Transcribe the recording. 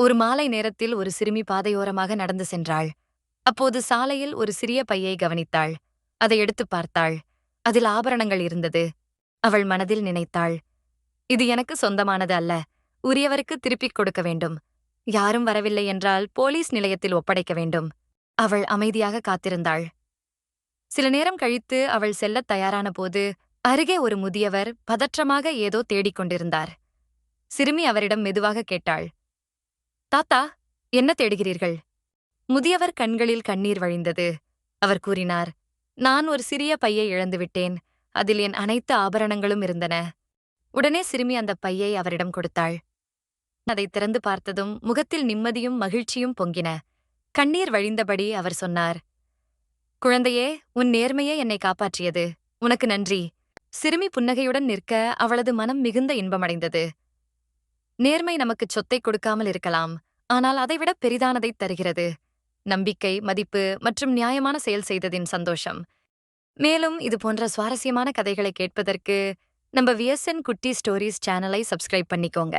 ஒரு மாலை நேரத்தில் ஒரு சிறுமி பாதையோரமாக நடந்து சென்றாள். அப்போது சாலையில் ஒரு சிறிய பையை கவனித்தாள். அதை எடுத்துப் பார்த்தாள். அதில் ஆபரணங்கள் இருந்தது. அவள் மனதில் நினைத்தாள். இது எனக்கு சொந்தமானது அல்ல. உரியவருக்கு திருப்பிக் கொடுக்க வேண்டும். யாரும் வரவில்லை என்றால் போலீஸ் நிலையத்தில் ஒப்படைக்க வேண்டும். அவள் அமைதியாக காத்திருந்தாள். சில நேரம் கழித்து அவள் செல்லத் தயாரான போது அருகே ஒரு முதியவர் பதற்றமாக ஏதோ தேடிக் கொண்டிருந்தார். சிறுமி அவரிடம் மெதுவாக கேட்டாள். தாத்தா என்ன தேடுகிறீர்கள்? முதியவர் கண்களில் கண்ணீர் வழிந்தது. அவர் கூறினார் நான் ஒரு சிறிய பையை இழந்துவிட்டேன் அதில் என் அனைத்து ஆபரணங்களும் இருந்தன. உடனே சிறுமி அந்த பையை அவரிடம் கொடுத்தாள். அதை திறந்து பார்த்ததும் முகத்தில் நிம்மதியும் மகிழ்ச்சியும் பொங்கின. கண்ணீர் வழிந்தபடி அவர் சொன்னார் குழந்தையே உன் நேர்மையே என்னை காப்பாற்றியது. உனக்கு நன்றி. சிறுமி புன்னகையுடன் நிற்க அவளது மனம் மிகுந்த இன்பமடைந்தது. நேர்மை நமக்கு சொத்தை கொடுக்காமல் இருக்கலாம். ஆனால் அதைவிட பெரிதானதைத் தருகிறது. நம்பிக்கை மதிப்பு மற்றும் நியாயமான செயல் செய்ததின் சந்தோஷம். மேலும் இது போன்ற சுவாரஸ்யமான கதைகளை கேட்பதற்கு நம்ம விஎஸ்என் குட்டி ஸ்டோரிஸ் சேனலை சப்ஸ்கிரைப் பண்ணிக்கோங்க.